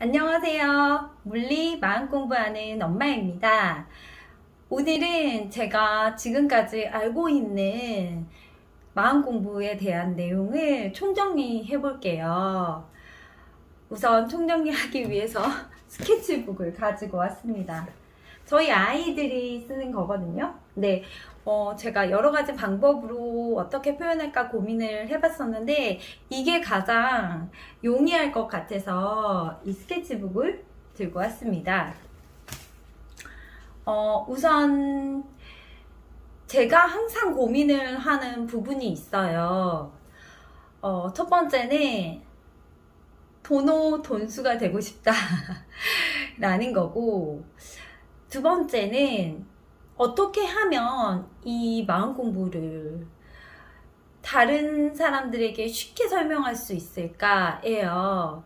안녕하세요. 물리 마음 공부하는 엄마입니다. 오늘은 제가 지금까지 알고 있는 마음 공부에 대한 내용을 총정리해 볼게요. 우선 총정리하기 위해서 스케치북을 가지고 왔습니다. 저희 아이들이 쓰는 거거든요. 네, 어, 제가 여러 가지 방법으로 어떻게 표현할까 고민을 해봤었는데, 이게 가장 용이할 것 같아서 이 스케치북을 들고 왔습니다. 어, 우선, 제가 항상 고민을 하는 부분이 있어요. 어, 첫 번째는, 도노 돈수가 되고 싶다. 라는 거고, 두 번째는, 어떻게 하면 이 마음 공부를 다른 사람들에게 쉽게 설명할 수 있을까예요.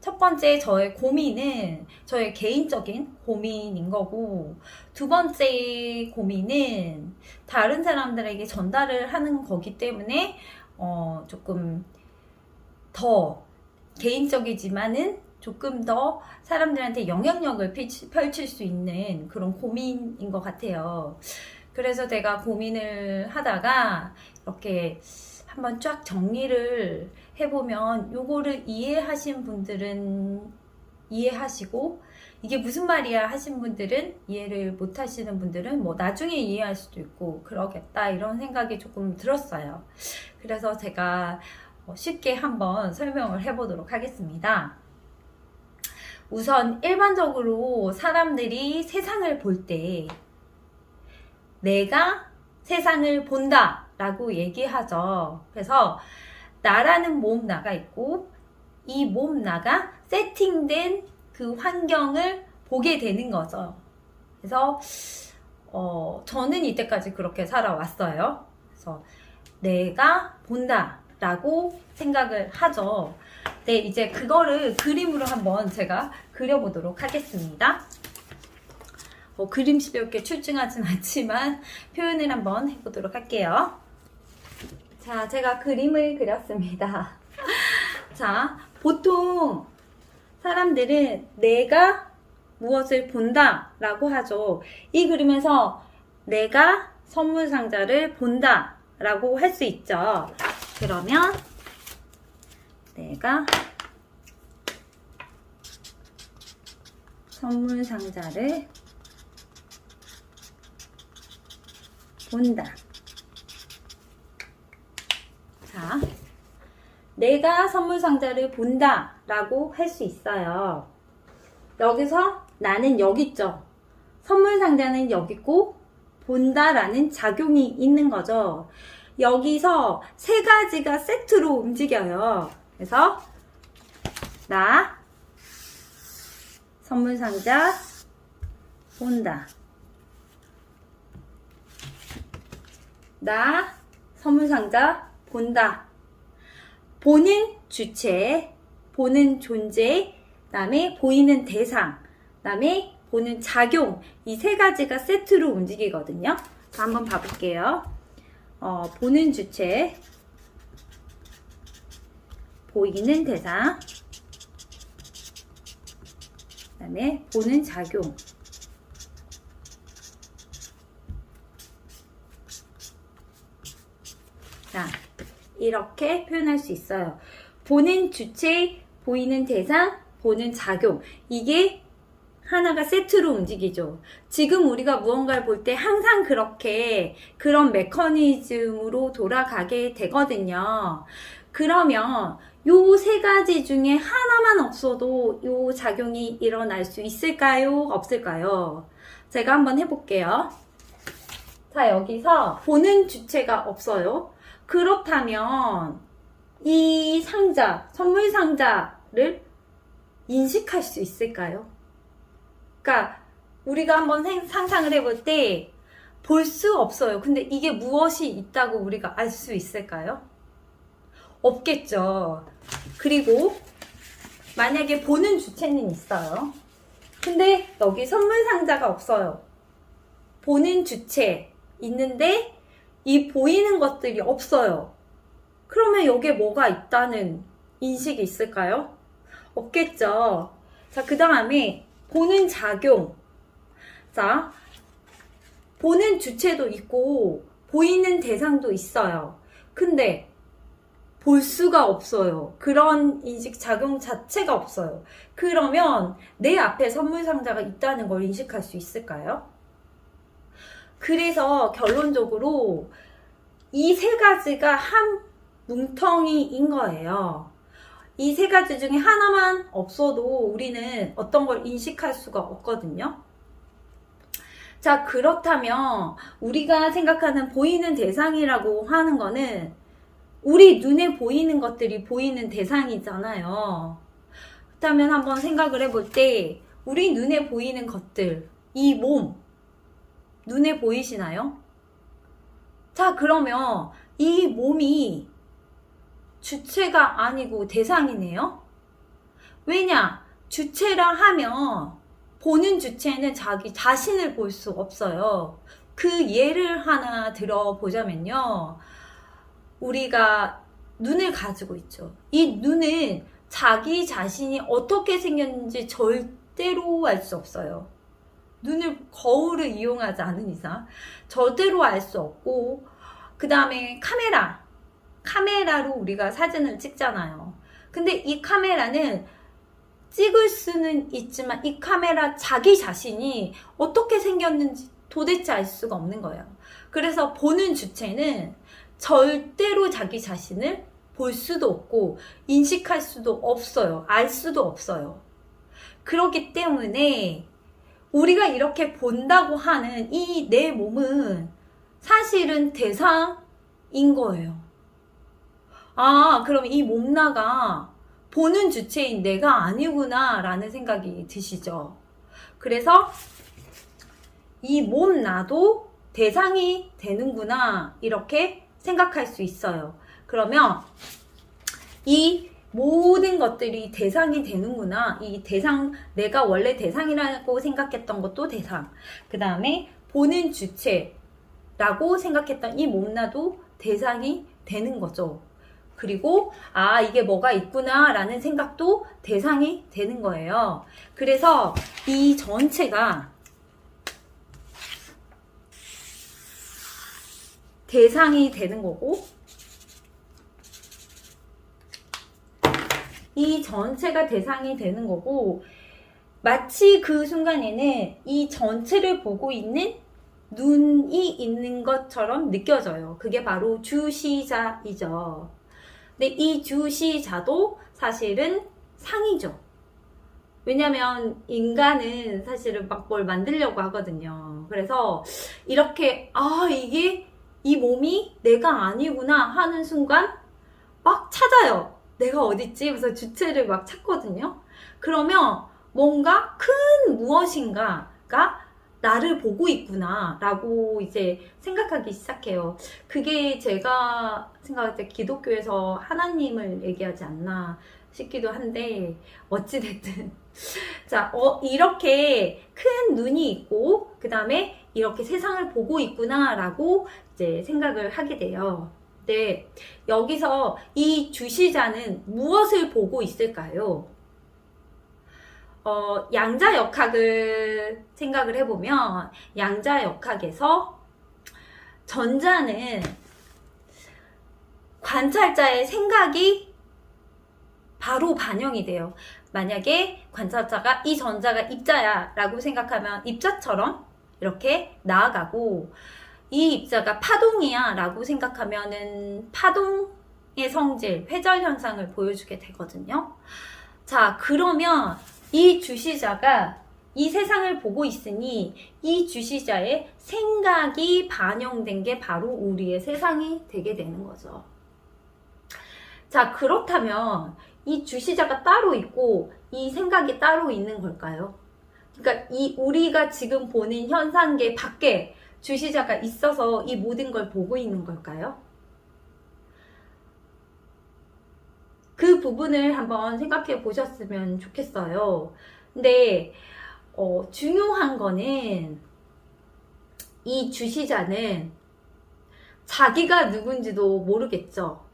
첫 번째 저의 고민은 저의 개인적인 고민인 거고 두 번째 고민은 다른 사람들에게 전달을 하는 거기 때문에 어 조금 더 개인적이지만은 조금 더 사람들한테 영향력을 펼칠 수 있는 그런 고민인 것 같아요. 그래서 제가 고민을 하다가 이렇게 한번 쫙 정리를 해보면 요거를 이해하신 분들은 이해하시고 이게 무슨 말이야 하신 분들은 이해를 못 하시는 분들은 뭐 나중에 이해할 수도 있고 그러겠다 이런 생각이 조금 들었어요. 그래서 제가 어, 쉽게 한번 설명을 해보도록 하겠습니다. 우선 일반적으로 사람들이 세상을 볼 때 내가 세상을 본다 라고 얘기하죠. 그래서 나라는 몸 나가 있고 이 몸 나가 세팅된 그 환경을 보게 되는 거죠. 그래서 어, 저는 이때까지 그렇게 살아왔어요. 그래서 내가 본다 라고 생각을 하죠. 네, 이제 그거를 그림으로 한번 제가 그려보도록 하겠습니다. 뭐 그림씨 이렇게 출중하진 않지만 표현을 한번 해보도록 할게요. 자, 제가 그림을 그렸습니다. 자, 보통 사람들은 내가 무엇을 본다 라고 하죠. 이 그림에서 내가 선물 상자를 본다 라고 할 수 있죠. 그러면 내가 선물 상자를 본다. 자, 내가 선물 상자를 본다 라고 할 수 있어요. 여기서 나는 여기 있죠. 선물 상자는 여기 있고 본다 라는 작용이 있는 거죠. 여기서 세 가지가 세트로 움직여요. 그래서 나 선물 상자 본다. 나 선물 상자 본다. 보는 주체, 보는 존재, 그다음에 보이는 대상, 그다음에 보는 작용 이 세 가지가 세트로 움직이거든요. 자, 한번 봐볼게요. 어, 보는 주체, 보이는 대상, 그 다음에 보는 작용. 자, 이렇게 표현할 수 있어요. 보는 주체, 보이는 대상, 보는 작용. 이게 하나가 세트로 움직이죠. 지금 우리가 무언가를 볼 때 항상 그렇게 그런 메커니즘으로 돌아가게 되거든요. 그러면 요 세 가지 중에 하나만 없어도 요 작용이 일어날 수 있을까요? 없을까요? 제가 한번 해볼게요. 자, 여기서 보는 주체가 없어요. 그렇다면 이 상자, 선물 상자를 인식할 수 있을까요? 그러니까 우리가 한번 생- 상상을 해볼 때 볼 수 없어요. 근데 이게 무엇이 있다고 우리가 알 수 있을까요? 없겠죠. 그리고 만약에 보는 주체는 있어요. 근데 여기 선물 상자가 없어요. 보는 주체 있는데 이 보이는 것들이 없어요. 그러면 여기에 뭐가 있다는 인식이 있을까요? 없겠죠. 자, 그 다음에 보는 작용. 자, 보는 주체도 있고, 보이는 대상도 있어요. 근데, 볼 수가 없어요. 그런 인식 작용 자체가 없어요. 그러면 내 앞에 선물 상자가 있다는 걸 인식할 수 있을까요? 그래서 결론적으로 이 세 가지가 한 뭉텅이인 거예요. 이 세 가지 중에 하나만 없어도 우리는 어떤 걸 인식할 수가 없거든요. 자, 그렇다면 우리가 생각하는 보이는 대상이라고 하는 거는 우리 눈에 보이는 것들이 보이는 대상이잖아요. 그렇다면 한번 생각을 해볼 때 우리 눈에 보이는 것들, 이 몸, 눈에 보이시나요? 자, 그러면 이 몸이 주체가 아니고 대상이네요? 왜냐? 주체라 하면 보는 주체는 자기 자신을 볼 수 없어요. 그 예를 하나 들어보자면요. 우리가 눈을 가지고 있죠. 이 눈은 자기 자신이 어떻게 생겼는지 절대로 알 수 없어요. 눈을 거울을 이용하지 않은 이상 절대로 알 수 없고 그 다음에 카메라 카메라로 우리가 사진을 찍잖아요. 근데 이 카메라는 찍을 수는 있지만 이 카메라 자기 자신이 어떻게 생겼는지 도대체 알 수가 없는 거예요. 그래서 보는 주체는 절대로 자기 자신을 볼 수도 없고 인식할 수도 없어요. 알 수도 없어요. 그렇기 때문에 우리가 이렇게 본다고 하는 이 내 몸은 사실은 대상인 거예요. 아, 그럼 이 몸나가 보는 주체인 내가 아니구나 라는 생각이 드시죠. 그래서 이 몸 나도 대상이 되는구나 이렇게 생각할 수 있어요. 그러면 이 모든 것들이 대상이 되는구나. 이 대상, 내가 원래 대상이라고 생각했던 것도 대상. 그 다음에 보는 주체라고 생각했던 이 몸나도 대상이 되는 거죠. 그리고, 아, 이게 뭐가 있구나, 라는 생각도 대상이 되는 거예요. 그래서 이 전체가 대상이 되는 거고, 이 전체가 대상이 되는 거고, 마치 그 순간에는 이 전체를 보고 있는 눈이 있는 것처럼 느껴져요. 그게 바로 주시자이죠. 근데 이 주시자도 사실은 상이죠. 왜냐면 인간은 사실은 막 뭘 만들려고 하거든요. 그래서 이렇게, 아, 이게 이 몸이 내가 아니구나 하는 순간 막 찾아요. 내가 어딨지? 그래서 주체를 막 찾거든요. 그러면 뭔가 큰 무엇인가가 나를 보고 있구나 라고 이제 생각하기 시작해요. 그게 제가 생각할 때 기독교에서 하나님을 얘기하지 않나 싶기도 한데 어찌 됐든 자 어, 이렇게 큰 눈이 있고 그 다음에 이렇게 세상을 보고 있구나 라고 이제 생각을 하게 돼요. 네, 여기서 이 주시자는 무엇을 보고 있을까요? 어, 양자 역학을 생각을 해보면 양자 역학에서 전자는 관찰자의 생각이 바로 반영이 돼요. 만약에 관찰자가 이 전자가 입자야 라고 생각하면 입자처럼 이렇게 나아가고 이 입자가 파동이야 라고 생각하면은 파동의 성질, 회절 현상을 보여주게 되거든요. 자, 그러면 이 주시자가 이 세상을 보고 있으니 이 주시자의 생각이 반영된 게 바로 우리의 세상이 되게 되는 거죠. 자, 그렇다면 이 주시자가 따로 있고 이 생각이 따로 있는 걸까요? 그러니까 이 우리가 지금 보는 현상계 밖에 주시자가 있어서 이 모든 걸 보고 있는 걸까요? 그 부분을 한번 생각해 보셨으면 좋겠어요. 근데 어, 중요한 거는 이 주시자는 자기가 누군지도 모르겠죠.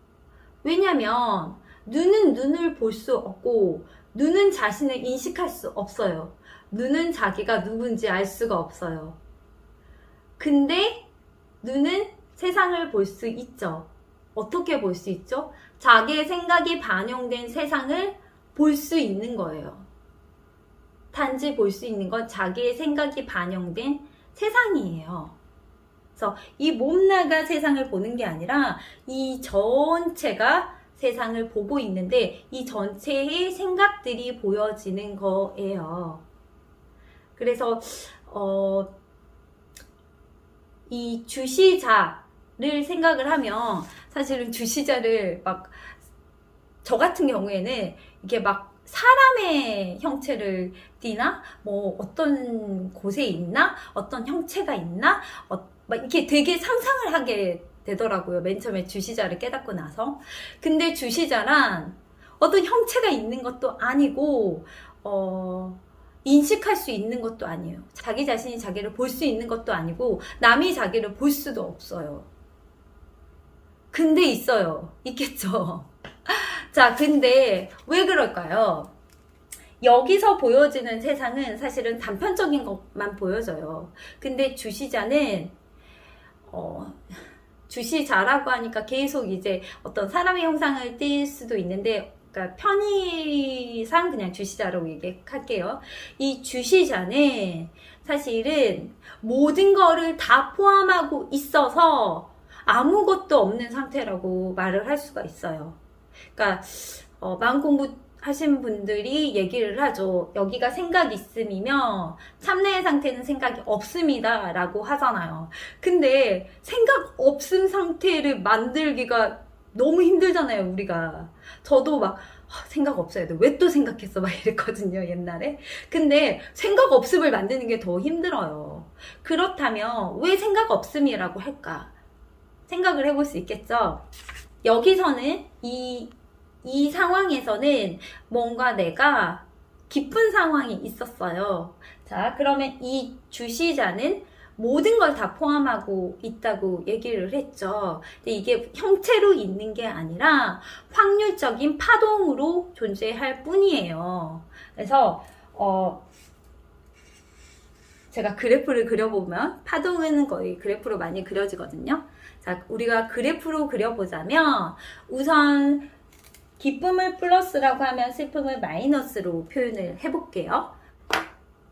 왜냐면 눈은 눈을 볼 수 없고 눈은 자신을 인식할 수 없어요. 눈은 자기가 누군지 알 수가 없어요. 근데 눈은 세상을 볼 수 있죠. 어떻게 볼 수 있죠? 자기의 생각이 반영된 세상을 볼 수 있는 거예요. 단지 볼 수 있는 건 자기의 생각이 반영된 세상이에요. 그래서 이 몸나가 세상을 보는 게 아니라 이 전체가 세상을 보고 있는데 이 전체의 생각들이 보여지는 거예요. 그래서 어, 이 주시자를 생각을 하면 사실은 주시자를 막 저 같은 경우에는 이게 막 사람의 형체를 띠나 뭐 어떤 곳에 있나 어떤 형체가 있나 어, 막 이렇게 되게 상상을 하게 되더라고요. 맨 처음에 주시자를 깨닫고 나서. 근데 주시자란 어떤 형체가 있는 것도 아니고 어 인식할 수 있는 것도 아니에요. 자기 자신이 자기를 볼 수 있는 것도 아니고 남이 자기를 볼 수도 없어요. 근데 있어요. 있겠죠. 자, 근데 왜 그럴까요? 여기서 보여지는 세상은 사실은 단편적인 것만 보여져요. 근데 주시자는 어, 주시자라고 하니까 계속 이제 어떤 사람의 형상을 띌 수도 있는데 그러니까 편의상 그냥 주시자라고 얘기할게요. 이 주시자는 사실은 모든 거를 다 포함하고 있어서 아무것도 없는 상태라고 말을 할 수가 있어요. 그러니까 어, 마음 공부 하신 분들이 얘기를 하죠. 여기가 생각 있음이며 참내의 상태는 생각이 없습니다. 라고 하잖아요. 근데 생각 없음 상태를 만들기가 너무 힘들잖아요, 우리가. 저도 막 아, 생각 없어야 돼. 왜 또 생각했어? 막 이랬거든요, 옛날에. 근데 생각 없음을 만드는 게 더 힘들어요. 그렇다면 왜 생각 없음이라고 할까? 생각을 해볼 수 있겠죠? 여기서는 이, 이 상황에서는 뭔가 내가 깊은 상황이 있었어요. 자, 그러면 이 주시자는 모든 걸 다 포함하고 있다고 얘기를 했죠. 근데 이게 형체로 있는 게 아니라 확률적인 파동으로 존재할 뿐이에요. 그래서, 어, 제가 그래프를 그려보면 파동은 거의 그래프로 많이 그려지거든요. 자, 우리가 그래프로 그려보자면 우선 기쁨을 플러스라고 하면 슬픔을 마이너스로 표현을 해볼게요.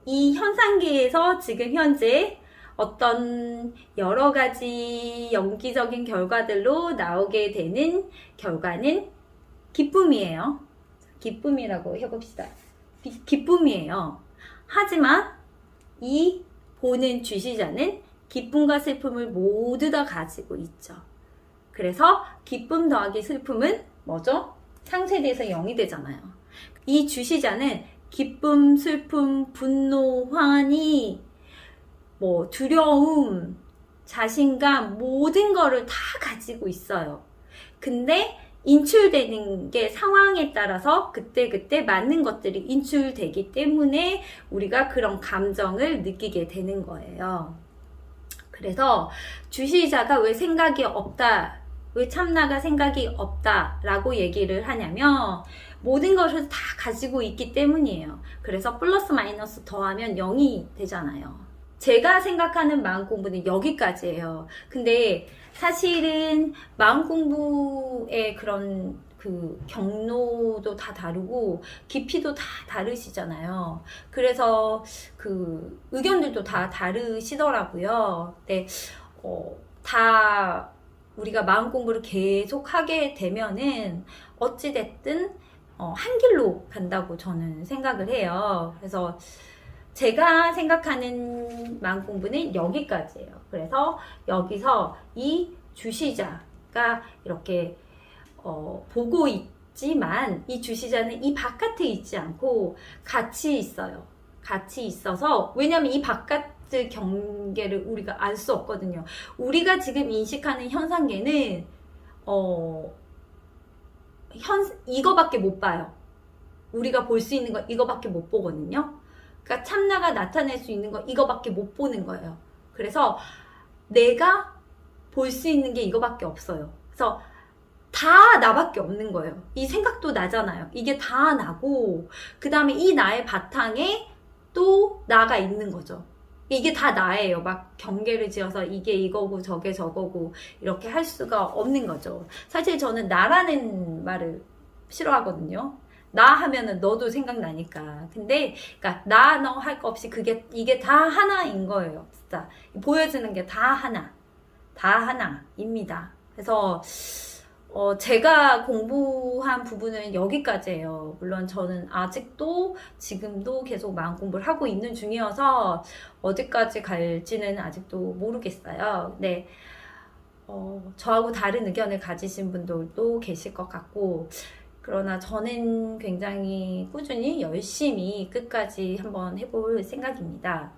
이 현상계에서 지금 현재 어떤 여러 가지 연기적인 결과들로 나오게 되는 결과는 기쁨이에요. 기쁨이라고 해봅시다. 기- 기쁨이에요. 하지만 이 보는 주시자는 기쁨과 슬픔을 모두 다 가지고 있죠. 그래서 기쁨 더하기 슬픔은 뭐죠? 상쇄돼서 0이 되잖아요. 이 주시자는 기쁨, 슬픔, 분노, 환희, 뭐 두려움, 자신감 모든 거를 다 가지고 있어요. 근데 인출되는 게 상황에 따라서 그때그때 맞는 것들이 인출되기 때문에 우리가 그런 감정을 느끼게 되는 거예요. 그래서 주시자가 왜 생각이 없다, 왜 참나가 생각이 없다 라고 얘기를 하냐면 모든 것을 다 가지고 있기 때문이에요. 그래서 플러스 마이너스 더하면 0이 되잖아요. 제가 생각하는 마음 공부는 여기까지예요. 근데 사실은 마음 공부의 그런 그 경로도 다 다르고 깊이도 다 다르시잖아요. 그래서 그 의견들도 다 다르시더라고요. 근데 어, 다 우리가 마음 공부를 계속 하게 되면은 어찌 됐든 어, 한 길로 간다고 저는 생각을 해요. 그래서 제가 생각하는 마음 공부는 여기까지예요. 그래서 여기서 이 주시자가 이렇게 어, 보고 있지만 이 주시자는 이 바깥에 있지 않고 같이 있어요. 같이 있어서 왜냐하면 이 바깥의 경계를 우리가 알 수 없거든요. 우리가 지금 인식하는 현상계는 어, 현 이거밖에 못 봐요. 우리가 볼 수 있는 거 이거밖에 못 보거든요. 그러니까 참나가 나타낼 수 있는 거 이거밖에 못 보는 거예요. 그래서 내가 볼 수 있는 게 이거밖에 없어요. 그래서 다 나밖에 없는 거예요. 이 생각도 나잖아요. 이게 다 나고, 그 다음에 이 나의 바탕에 또 나가 있는 거죠. 이게 다 나예요. 막 경계를 지어서 이게 이거고 저게 저거고 이렇게 할 수가 없는 거죠. 사실 저는 나라는 말을 싫어하거든요. 나 하면은 너도 생각나니까. 근데 그러니까 나 너 할 거 없이 그게 이게 다 하나인 거예요. 진짜 보여지는 게 다 하나. 다 하나입니다. 그래서 어, 제가 공부한 부분은 여기까지예요. 물론 저는 아직도 지금도 계속 마음 공부를 하고 있는 중이어서 어디까지 갈지는 아직도 모르겠어요. 네. 어, 저하고 다른 의견을 가지신 분들도 계실 것 같고, 그러나 저는 굉장히 꾸준히 열심히 끝까지 한번 해볼 생각입니다.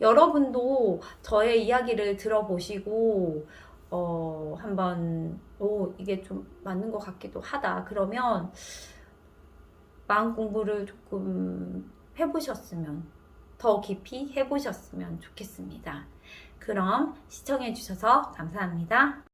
여러분도 저의 이야기를 들어보시고, 어, 한번, 오, 이게 좀 맞는 것 같기도 하다. 그러면 마음 공부를 조금 해보셨으면, 더 깊이 해보셨으면 좋겠습니다. 그럼 시청해주셔서 감사합니다.